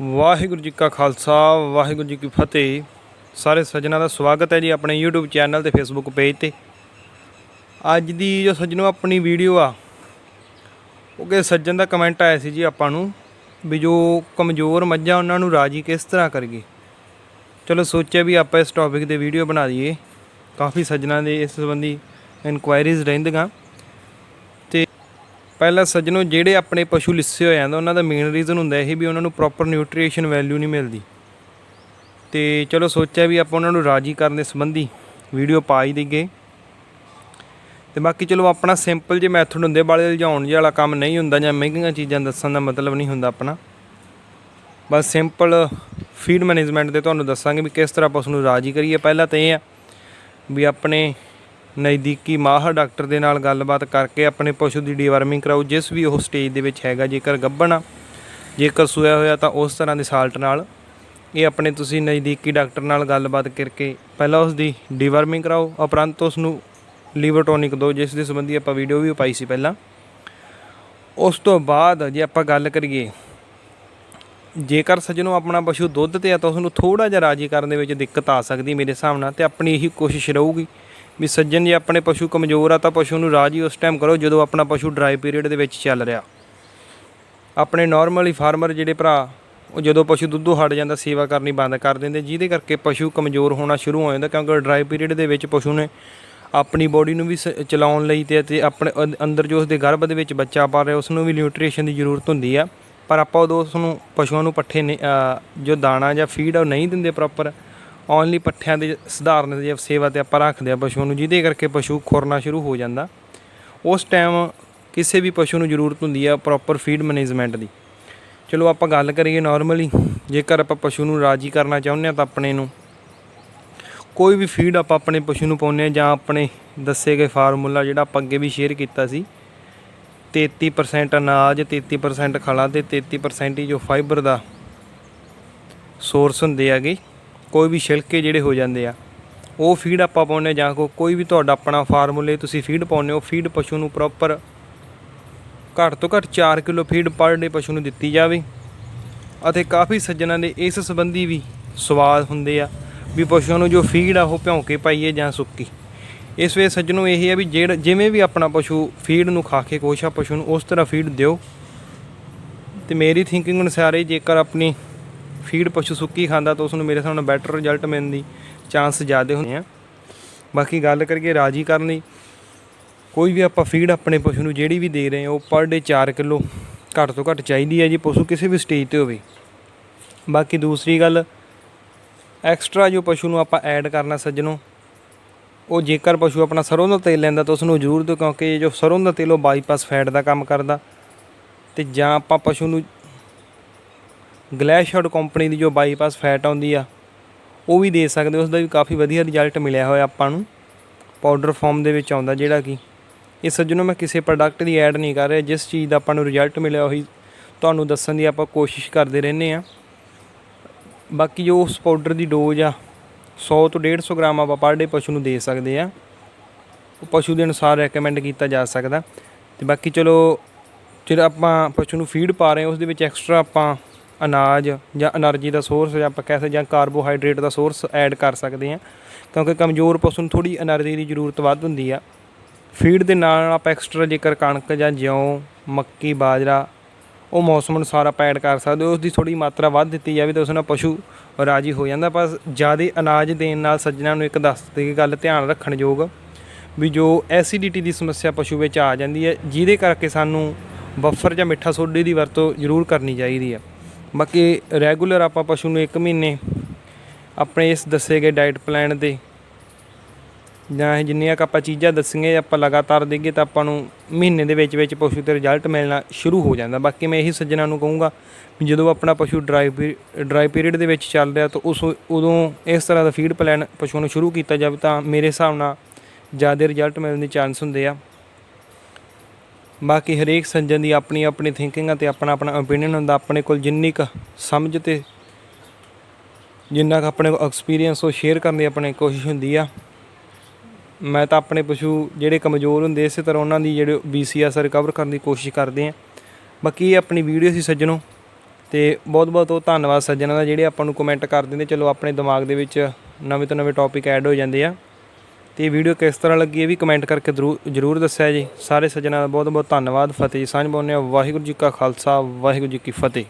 ਵਾਹਿਗੁਰੂ ਜੀ ਕਾ ਖਾਲਸਾ, ਵਾਹਿਗੁਰੂ ਜੀ ਕੀ ਫਤਿਹ। ਸਾਰੇ ਸੱਜਣਾ ਦਾ ਸਵਾਗਤ ਹੈ ਜੀ ਆਪਣੇ YouTube ਚੈਨਲ ਤੇ Facebook ਪੇਜ ਤੇ। ਅੱਜ ਦੀ ਜੋ ਸੱਜਣੋ ਆਪਣੀ ਵੀਡੀਓ ਆ, ਉਹ ਕਿ ਸੱਜਣ ਦਾ ਕਮੈਂਟ ਆਇਆ ਸੀ ਜੀ ਆਪਾਂ ਨੂੰ ਵੀ ਜੋ ਕਮਜ਼ੋਰ ਮੱਝਾਂ ਉਹਨਾਂ ਨੂੰ ਰਾਜੀ ਕਿਸ ਤਰ੍ਹਾਂ ਕਰੀਏ। ਚਲੋ ਸੋਚਿਆ ਵੀ ਆਪਾਂ ਇਸ ਟੌਪਿਕ ਤੇ ਵੀਡੀਓ ਬਣਾ ਦਈਏ। ਕਾਫੀ ਸੱਜਣਾ ਦੇ ਇਸ ਸੰਬੰਧੀ ਇਨਕੁਆਇਰੀਜ਼ ਰਹਿੰਦੀਆਂ। ਤੇ ਪਹਿਲਾਂ ਸੱਜਣੋ, ਜਿਹੜੇ ਆਪਣੇ ਪਸ਼ੂ ਲਿੱਸੇ ਹੋ ਜਾਂਦੇ ਉਹਨਾਂ ਦਾ ਮੇਨ ਰੀਜ਼ਨ ਹੁੰਦਾ ਇਹ ਵੀ ਉਹਨਾਂ ਨੂੰ ਪ੍ਰੋਪਰ ਨਿਊਟ੍ਰੀਸ਼ਨ ਵੈਲਿਊ ਨਹੀਂ ਮਿਲਦੀ। ਤੇ ਚਲੋ ਸੋਚਿਆ ਵੀ ਆਪਾਂ ਉਹਨਾਂ ਨੂੰ ਰਾਜੀ ਕਰਨ ਦੇ ਸੰਬੰਧੀ ਵੀਡੀਓ ਪਾ ਹੀ ਦਈਏ। ਤੇ ਬਾਕੀ ਚਲੋ ਆਪਣਾ ਸਿੰਪਲ ਜੇ ਮੈਥਡ ਹੁੰਦੇ, ਬਾਲੇ ਲਿਜਾਉਣ ਜਿਹਾ ਵਾਲਾ ਕੰਮ ਨਹੀਂ ਹੁੰਦਾ ਜਾਂ ਮਹਿੰਗੀਆਂ ਚੀਜ਼ਾਂ ਦੱਸਣ ਦਾ ਮਤਲਬ ਨਹੀਂ ਹੁੰਦਾ ਆਪਣਾ। ਬਸ ਸਿੰਪਲ ਫੀਡ ਮੈਨੇਜਮੈਂਟ ਦੇ ਤੁਹਾਨੂੰ ਦੱਸਾਂਗੇ ਵੀ ਕਿਸ ਤਰ੍ਹਾਂ ਪਸ਼ੂ ਨੂੰ ਰਾਜੀ ਕਰੀਏ। ਪਹਿਲਾਂ ਤਾਂ ਇਹ ਆ ਵੀ ਆਪਣੇ ਨਜ਼ਦੀਕੀ ਮਾਹਰ ਡਾਕਟਰ ਦੇ ਨਾਲ ਗੱਲਬਾਤ ਕਰਕੇ ਆਪਣੇ ਪਸ਼ੂ ਦੀ ਡੀਵਰਮਿੰਗ ਕਰਾਓ, ਜਿਸ ਵੀ ਉਹ ਸਟੇਜ ਦੇ ਵਿੱਚ ਹੈਗਾ, ਜੇਕਰ ਗੱਭਣ ਆ, ਜੇਕਰ ਸੂਇਆ ਹੋਇਆ ਤਾਂ ਉਸ ਤਰ੍ਹਾਂ ਦੇ ਸਾਲਟ ਨਾਲ। ਇਹ ਆਪਣੇ ਤੁਸੀਂ ਨਜ਼ਦੀਕੀ ਡਾਕਟਰ ਨਾਲ ਗੱਲਬਾਤ ਕਰਕੇ ਪਹਿਲਾਂ ਉਸ ਦੀ ਡੀਵਰਮਿੰਗ ਕਰਾਓ, ਉਪਰੰਤ ਉਸ ਨੂੰ ਲੀਵਰ ਟੋਨਿਕ ਦਿਓ, ਜਿਸ ਦੇ ਸੰਬੰਧੀ ਆਪਾਂ ਵੀਡੀਓ ਵੀ ਪਾਈ ਸੀ ਪਹਿਲਾਂ। ਉਸ ਤੋਂ ਬਾਅਦ ਜੇ ਆਪਾਂ ਗੱਲ ਕਰੀਏ, ਜੇਕਰ ਸੱਜਣੋ ਆਪਣਾ ਪਸ਼ੂ ਦੁੱਧ ਤੇ ਆ ਤਾਂ ਉਸ ਨੂੰ ਥੋੜਾ ਜਿਹਾ ਰਾਜੀ ਕਰਨ ਦੇ ਵਿੱਚ ਦਿੱਕਤ ਆ ਸਕਦੀ ਮੇਰੇ ਹਿਸਾਬ ਨਾਲ, ਤੇ ਆਪਣੀ ਇਹੀ ਕੋਸ਼ਿਸ਼ ਰਹੂਗੀ। ਵੀ ਸੱਜਣ ਜੇ, ਆਪਣੇ ਪਸ਼ੂ ਕਮਜ਼ੋਰ ਆ, ਤਾਂ ਪਸ਼ੂ ਨੂੰ ਰਾਜੀ ਉਸ ਟਾਈਮ ਕਰੋ ਜਦੋਂ ਆਪਣਾ ਪਸ਼ੂ ਡਰਾਈ ਪੀਰੀਅਡ ਦੇ ਵਿੱਚ ਚੱਲ ਰਿਹਾ। ਆਪਣੇ ਨਾਰਮਲੀ ਫਾਰਮਰ ਜਿਹੜੇ ਭਰਾ, ਉਹ ਜਦੋਂ ਪਸ਼ੂ ਦੁੱਧੋਂ ਹਟ ਜਾਂਦਾ, ਸੇਵਾ ਕਰਨੀ ਬੰਦ ਕਰ ਦਿੰਦੇ। ਜਿਹਦੇ ਕਰਕੇ ਪਸ਼ੂ ਕਮਜ਼ੋਰ ਹੋਣਾ ਸ਼ੁਰੂ ਹੋ ਜਾਂਦਾ, ਕਿਉਂਕਿ ਡਰਾਈ ਪੀਰੀਅਡ ਦੇ ਵਿੱਚ ਪਸ਼ੂ ਨੇ ਆਪਣੀ ਬੋਡੀ ਨੂੰ ਵੀ ਸ- ਚਲਾਉਣ ਲਈ ਤੇ ਅਤੇ ਆਪਣੇ ਅੰ- ਅੰਦਰ ਜੋ ਉਸਦੇ ਗਰਭ ਦੇ ਵਿੱਚ ਬੱਚਾ ਪਾ ਰਿਹਾ ਉਸ ਨੂੰ ਵੀ ਨਿਊਟ੍ਰੀਸ਼ਨ ਦੀ ਜ਼ਰੂਰਤ ਹੁੰਦੀ ਆ। ਪਰ ਆਪਾਂ ਉਦੋਂ ਉਸ ਨੂੰ ਪਸ਼ੂਆਂ ਨੂੰ ਪੱਠੇ ਨੇ ਜੋ ਦਾਣਾ ਜਾਂ ਫੀਡ ਉਹ ਨਹੀਂ ਦਿੰਦੇ ਪ੍ਰੋਪਰ ਓਨਲੀ ਪੱਠਿਆਂ ਦੇ ਸਧਾਰਨ ਜੇ ਸੇਵਾ ਤੇ ਆਪਾਂ ਰੱਖਦੇ ਆ ਪਸ਼ੂਆਂ ਨੂੰ, ਜਿਹਦੇ ਕਰਕੇ ਪਸ਼ੂ ਖੁਰਨਾ ਸ਼ੁਰੂ ਹੋ ਜਾਂਦਾ। ਉਸ ਟਾਈਮ ਕਿਸੇ ਵੀ ਪਸ਼ੂ ਨੂੰ ਜ਼ਰੂਰਤ ਹੁੰਦੀ ਆ ਪ੍ਰੋਪਰ ਫੀਡ ਮੈਨੇਜਮੈਂਟ ਦੀ। ਚਲੋ ਆਪਾਂ ਗੱਲ ਕਰੀਏ ਨਾਰਮਲੀ ਜੇਕਰ ਆਪਾਂ ਪਸ਼ੂ ਨੂੰ ਰਾਜੀ ਕਰਨਾ ਚਾਹੁੰਦੇ ਆ ਤਾਂ ਆਪਣੇ ਨੂੰ ਕੋਈ ਵੀ ਫੀਡ ਆਪਾਂ ਆਪਣੇ ਪਸ਼ੂ ਨੂੰ ਪਾਉਂਦੇ ਹਾਂ ਜਾਂ ਆਪਣੇ ਦੱਸੇ ਗਏ ਫਾਰਮੂਲਾ ਜਿਹੜਾ ਆਪਾਂ ਅੱਗੇ ਵੀ ਸ਼ੇਅਰ ਕੀਤਾ ਸੀ। 33% ਅਨਾਜ 33% ਖਲਾ ਤੇ 33% ਹੀ ਜੋ ਫਾਈਬਰ ਦਾ ਸੋਰਸ ਹੁੰਦੇ ਹੈਗੇ। ਕੋਈ ਵੀ ਛਿਲਕੇ ਜਿਹੜੇ ਹੋ ਜਾਂਦੇ ਆ, ਉਹ ਫੀਡ ਆਪਾਂ ਪਾਉਂਦੇ ਹਾਂ ਜਾਂ ਕੋ, ਕੋਈ ਵੀ ਤੁਹਾਡਾ ਆਪਣਾ ਫਾਰਮੂਲੇ ਤੁਸੀਂ ਫੀਡ ਪਾਉਂਦੇ ਹੋ ਫੀਡ ਪਸ਼ੂ ਨੂੰ ਪ੍ਰੋਪਰ ਘੱਟ ਤੋਂ ਘੱਟ 4 ਕਿਲੋ ਫੀਡ ਪਰ ਡੇ ਪਸ਼ੂ ਨੂੰ ਦਿੱਤੀ ਜਾਵੇ ਅਤੇ ਕਾਫੀ ਸੱਜਣਾਂ ਦੇ ਇਸ ਸੰਬੰਧੀ ਵੀ ਸਵਾਲ ਹੁੰਦੇ ਆ ਵੀ ਪਸ਼ੂਆਂ ਨੂੰ ਜੋ ਫੀਡ ਆ, ਉਹ ਭਿਉਂ ਕੇ ਪਾਈਏ ਜਾਂ ਸੁੱਕੀ। ਇਸ ਵੇ ਸੱਜਣੋ ਇਹ ਹੈ ਵੀ ਜਿਹੜਾ, ਜਿਵੇਂ ਵੀ ਆਪਣਾ ਪਸ਼ੂ ਫੀਡ ਨੂੰ ਖਾ ਕੇ ਖੁਸ਼ ਆ, ਪਸ਼ੂ ਨੂੰ ਉਸ ਤਰ੍ਹਾਂ ਫੀਡ ਦਿਓ। ਤੇ ਮੇਰੀ ਥਿੰਕਿੰਗ ਅਨੁਸਾਰ ਇਹ ਜੇਕਰ ਆਪਣੀ ਫੀਡ ਪਸ਼ੂ ਸੁੱਕੀ ਖਾਂਦਾ ਤਾਂ ਉਸ ਨੂੰ ਮੇਰੇ ਹਿਸਾਬ ਨਾਲ ਬੈਟਰ ਰਿਜ਼ਲਟ ਮਿਲਣ ਦੀ ਚਾਂਸ ਜ਼ਿਆਦਾ ਹੁੰਦੇ ਆ। ਬਾਕੀ ਗੱਲ ਕਰੀਏ ਰਾਜੀ ਕਰਨ ਲਈ ਕੋਈ ਵੀ ਆਪਾਂ ਫੀਡ ਆਪਣੇ ਪਸ਼ੂ ਨੂੰ ਜਿਹੜੀ ਵੀ ਦੇ ਰਹੇ ਹਾਂ, ਉਹ ਪਰ ਡੇ 4 ਕਿਲੋ ਘੱਟ ਤੋਂ ਘੱਟ ਚਾਹੀਦੀ ਹੈ ਜੀ, ਪਸ਼ੂ ਕਿਸੇ ਵੀ ਸਟੇਜ ਤੇ ਹੋਵੇ। ਬਾਕੀ ਦੂਸਰੀ ਗੱਲ, ਐਕਸਟਰਾ ਜੋ ਪਸ਼ੂ ਨੂੰ ਆਪਾਂ ਐਡ ਕਰਨਾ ਸੱਜਣੋ, ਉਹ ਜੇਕਰ ਪਸ਼ੂ ਆਪਣਾ ਸਰੋਂ ਦਾ ਤੇਲ ਲੈਂਦਾ ਤਾਂ ਉਸ ਨੂੰ ਜ਼ਰੂਰ ਦਿਓ, ਕਿਉਂਕਿ ਜੋ ਸਰੋਂ ਦਾ ਤੇਲ ਉਹ ਬਾਈਪਾਸ ਫੈਟ ਦਾ ਕੰਮ ਕਰਦਾ। ਤੇ ਜਾਂ ਆਪਾਂ ਪਸ਼ੂ ਨੂੰ ਗਲੈਸ਼ਾਰਡ ਕੰਪਨੀ ਦੀ ਜੋ ਬਾਈਪਾਸ ਫੈਟ ਆਉਂਦੀ ਆ, ਉਹ ਵੀ ਦੇ ਸਕਦੇ ਹੋ। ਉਸ ਦਾ ਵੀ ਕਾਫੀ ਵਧੀਆ ਰਿਜ਼ਲਟ ਮਿਲਿਆ ਹੋਇਆ ਆਪਾਂ ਨੂੰ। ਪਾਊਡਰ ਫਾਰਮ ਦੇ ਵਿੱਚ ਆਉਂਦਾ ਜਿਹੜਾ ਕਿ, ਇਹ ਸੱਜਣੋ ਮੈਂ ਕਿਸੇ ਪ੍ਰੋਡਕਟ ਦੀ ਐਡ ਨਹੀਂ ਕਰ ਰਿਹਾ। ਜਿਸ ਚੀਜ਼ ਦਾ ਆਪਾਂ ਨੂੰ ਰਿਜ਼ਲਟ ਮਿਲਿਆ ਉਹੀ ਤੁਹਾਨੂੰ ਦੱਸਣ ਦੀ ਆਪਾਂ ਕੋਸ਼ਿਸ਼ ਕਰਦੇ ਰਹਿੰਦੇ ਆ ਬਾਕੀ ਜੋ ਉਸ ਪਾਊਡਰ ਦੀ ਡੋਜ਼ ਆ 100 ਤੋਂ 150 ਗ੍ਰਾਮ ਆਪਾਂ ਪਰ ਡੇ ਪਸ਼ੂ ਨੂੰ ਦੇ ਸਕਦੇ ਆ ਉਹ ਪਸ਼ੂ ਦੇ ਅਨੁਸਾਰ ਰეკਮੈਂਡ ਕੀਤਾ ਜਾ ਸਕਦਾ। ਤੇ ਬਾਕੀ ਚਲੋ, ਜਿਹੜਾ ਆਪਾਂ ਪਸ਼ੂ ਨੂੰ ਫੀਡ ਪਾ ਰਹੇ ਹਾਂ, ਉਸ ਦੇ ਵਿੱਚ ਐਕਸਟਰਾ ਆਪਾਂ ਅਨਾਜ ਜਾਂ એનર્ਜੀ ਦਾ ਸੋਰਸ ਜਾਂ ਆਪਾਂ ਕਹਿ ਸਕਦੇ ਜਾਂ ਕਾਰਬੋਹਾਈਡਰੇਟ ਦਾ ਸੋਰਸ ਐਡ ਕਰ ਸਕਦੇ ਹਾਂ। ਕਿਉਂਕਿ ਕਮਜ਼ੋਰ ਪਸ਼ੂ ਨੂੰ ਥੋੜੀ એનર્ਜੀ ਦੀ ਜ਼ਰੂਰਤ ਵੱਧ ਹੁੰਦੀ ਆ। ਫੀਡ ਦੇ ਨਾਲ ਨਾਲ ਆਪਾਂ ਐਕਸਟਰਾ ਜੇਕਰ ਕਣਕ ਜਾਂ ਜੌਂ ਮੱਕੀ, ਬਾਜਰਾ, ਉਹ ਮੌਸਮ ਅਨੁਸਾਰ ਆਪਾਂ ਐਡ ਕਰ ਸਕਦੇ ਹੋ। ਉਸ ਦੀ ਥੋੜੀ ਮਾਤਰਾ ਵੱਧ ਦਿੱਤੀ ਜਾਵੇ ਤਾਂ ਉਸ ਨਾਲ ਪਸ਼ੂ ਰਾਜੀ ਹੋ ਜਾਂਦਾ। ਪਰ ਜ਼ਿਆਦਾ ਅਨਾਜ ਦੇਣ ਨਾਲ ਸੱਜਣਾ ਨੂੰ ਇੱਕ ਦੱਸ ਦਿੱਤੀ ਗੱਲ ਧਿਆਨ ਰੱਖਣ ਯੋਗ ਵੀ ਜੋ ਐਸਿਡਿਟੀ ਦੀ ਸਮੱਸਿਆ ਪਸ਼ੂ ਵਿੱਚ ਆ ਜਾਂਦੀ ਹੈ, ਜਿਹਦੇ ਕਰਕੇ ਸਾਨੂੰ ਬਫਰ ਜਾਂ ਮਿੱਠਾ ਸੋਡੇ ਦੀ ਵਰਤੋਂ ਜ਼ਰੂਰ ਕਰਨੀ ਚਾਹੀਦੀ ਹੈ। ਬਾਕੀ ਰੈਗੂਲਰ ਆਪਾਂ ਪਸ਼ੂ ਨੂੰ 1 ਮਹੀਨੇ ਆਪਣੇ ਇਸ ਦੱਸੇ ਗਏ ਡਾਈਟ ਪਲਾਨ ਦੇ ਜਾਂ ਇਹ ਜਿੰਨੀਆਂ ਕੁ ਆਪਾਂ ਚੀਜ਼ਾਂ ਦੱਸੀਆਂ ਆਪਾਂ ਲਗਾਤਾਰ ਦੇਈਏ ਤਾਂ ਆਪਾਂ ਨੂੰ ਮਹੀਨੇ ਦੇ ਵਿੱਚ ਵਿੱਚ ਪਸ਼ੂ ਤੇ ਰਿਜ਼ਲਟ ਮਿਲਣਾ ਸ਼ੁਰੂ ਹੋ ਜਾਂਦਾ। ਬਾਕੀ ਮੈਂ ਇਹੀ ਸੱਜਣਾ ਨੂੰ ਕਹੂੰਗਾ ਵੀ ਜਦੋਂ ਆਪਣਾ ਪਸ਼ੂ ਡਰਾਈ ਡਰਾਈ ਪੀਰੀਅਡ ਦੇ ਵਿੱਚ ਚੱਲ ਰਿਹਾ ਤਾਂ ਉਸ ਉਦੋਂ ਇਸ ਤਰ੍ਹਾਂ ਦਾ ਫੀਡ ਪਲਾਨ ਪਸ਼ੂ ਨੂੰ ਸ਼ੁਰੂ ਕੀਤਾ ਜਾਵੇ ਤਾਂ ਮੇਰੇ ਹਿਸਾਬ ਨਾਲ ਜ਼ਿਆਦਾ ਰਿਜ਼ਲਟ ਮਿਲਣ ਦੇ ਚਾਂਸ ਹੁੰਦੇ ਆ। ਬਾਕੀ ਹਰੇਕ ਸੱਜਣ ਦੀ ਆਪਣੀ ਆਪਣੀ ਥਿੰਕਿੰਗ ਅਤੇ ਆਪਣਾ ਆਪਣਾ ਓਪੀਨੀਅਨ ਹੁੰਦਾ। ਆਪਣੇ ਕੋਲ ਜਿੰਨੀ ਕੁ ਸਮਝ ਤੇ ਜਿੰਨਾ ਕੁ ਆਪਣੇ ਕੋਲ ਐਕਸਪੀਰੀਅੰਸ ਉਹ ਸ਼ੇਅਰ ਕਰਨ ਦੀ ਆਪਣੇ ਕੋਸ਼ਿਸ਼ ਹੁੰਦੀ ਆ। ਮੈਂ ਤਾਂ ਆਪਣੇ ਪਸ਼ੂ ਜਿਹੜੇ ਕਮਜ਼ੋਰ ਹੁੰਦੇ ਇਸੇ ਤਰ੍ਹਾਂ ਉਹਨਾਂ ਦੀ ਜਿਹੜੇ ਬੀਸੀਐਸ ਰਿਕਵਰ ਕਰਨ ਦੀ ਕੋਸ਼ਿਸ਼ ਕਰਦੇ ਆ। ਬਾਕੀ ਇਹ ਆਪਣੀ ਵੀਡੀਓ ਸੀ ਸੱਜਣੋ ਤੇ ਬਹੁਤ ਬਹੁਤ ਉਹ ਧੰਨਵਾਦ ਸੱਜਣਾਂ ਦਾ ਜਿਹੜੇ ਆਪਾਂ ਨੂੰ ਕਮੈਂਟ ਕਰ ਦਿੰਦੇ। ਚਲੋ ਆਪਣੇ ਦਿਮਾਗ ਦੇ ਵਿੱਚ ਨਵੇਂ ਤੋਂ ਨਵੇਂ ਟੌਪਿਕ ਐਡ ਹੋ ਜਾਂਦੇ ਆ। ਤੇ ਇਹ ਵੀਡੀਓ ਕਿਸ ਤਰ੍ਹਾਂ ਲੱਗੀ ਇਹ ਵੀ ਕਮੈਂਟ ਕਰਕੇ ਜ਼ਰੂਰ ਜ਼ਰੂਰ ਦੱਸਿਆ ਜੀ। ਸਾਰੇ ਸੱਜਣਾਂ ਦਾ ਬਹੁਤ ਬਹੁਤ ਧੰਨਵਾਦ। ਫਤਿਹ ਜੀ, ਸਾਂਝ ਪਾਉਂਦੇ ਹਾਂ। ਵਾਹਿਗੁਰੂ ਜੀ ਕਾ ਖਾਲਸਾ, ਵਾਹਿਗੁਰੂ ਜੀ ਕੀ ਫਤਿਹ।